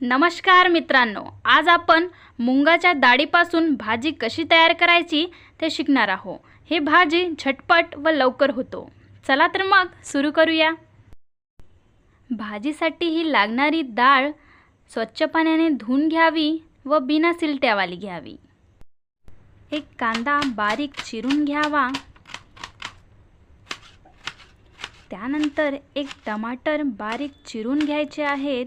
नमस्कार मित्रांनो आज आपण मुंगाच्या डाळीपासून भाजी कशी तयार करायची ते शिकणार आहोत. हे भाजी झटपट व लवकर होतो. चला तर मग सुरू करूया. भाजीसाठी ही लागणारी डाळ स्वच्छ पाण्याने धुवून घ्यावी व बिना सिलट्यावाली घ्यावी. एक कांदा बारीक चिरून घ्यावा. त्यानंतर एक टमाटर बारीक चिरून घ्यायचे आहेत.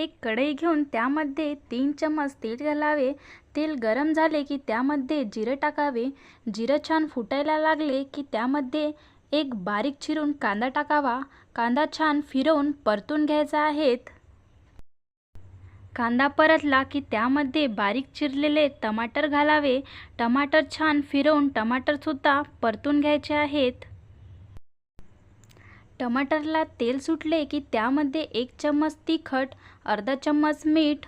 एक कढई घेऊन त्यामध्ये तीन चम्मच तेल घालावे. तेल गरम झाले की त्यामध्ये जिरं टाकावे. जिरं छान फुटायला लागले की त्यामध्ये एक बारीक चिरून कांदा टाकावा. कांदा छान फिरवून परतून घ्यायचा आहेत. कांदा परतला की त्यामध्ये बारीक चिरलेले टमाटर घालावे. टमाटर छान फिरवून टमाटरसुद्धा परतून घ्यायचे आहेत. टमाटरला तेल सुटले की त्यामध्ये एक चम्मच तिखट अर्धा चम्मच मीठ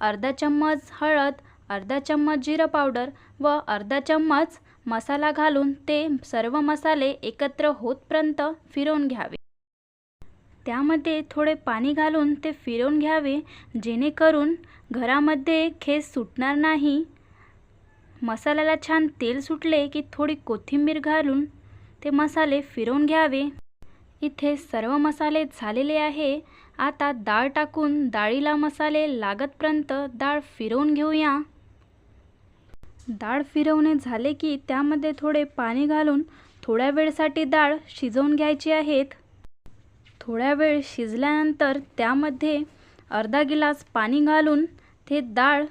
अर्धा चम्मच हळद अर्धा चम्मच जिरं पावडर व अर्धा चम्मच मसाला घालून ते सर्व मसाले एकत्र होतपर्यंत फिरवून घ्यावे. त्यामध्ये थोडे पाणी घालून ते फिरवून घ्यावे जेणेकरून घरामध्ये खेस सुटणार नाही. मसाल्याला छान तेल सुटले की थोडी कोथिंबीर घालून ते मसाले फिरवून घ्यावे. इथे सर्व मसाले झालेले आहे. आता डाळ टाकून डाळीला मसाले लागतपर्यंत डाळ फिरवून घेऊया. डाळ फिरवणे झाले की त्यामध्ये थोडे पाणी घालून थोड्या वेळसाठी डाळ शिजवून घ्यायची आहेत. थोड्या वेळ शिजल्यानंतर त्यामध्ये अर्धा गिलास पाणी घालून ते डाळ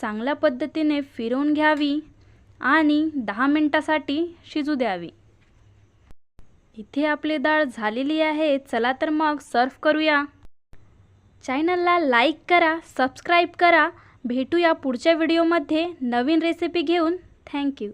चांगल्या पद्धतीने फिरवून घ्यावी आणि दहा मिनटासाठी शिजू द्यावी. इथे आपली डाळ झालेली आहे चला तर मग सर्व करूया. चॅनलला लाईक करा सबस्क्राईब करा. भेटूया पुढच्या व्हिडिओमध्ये नवीन रेसिपी घेऊन. थँक्यू.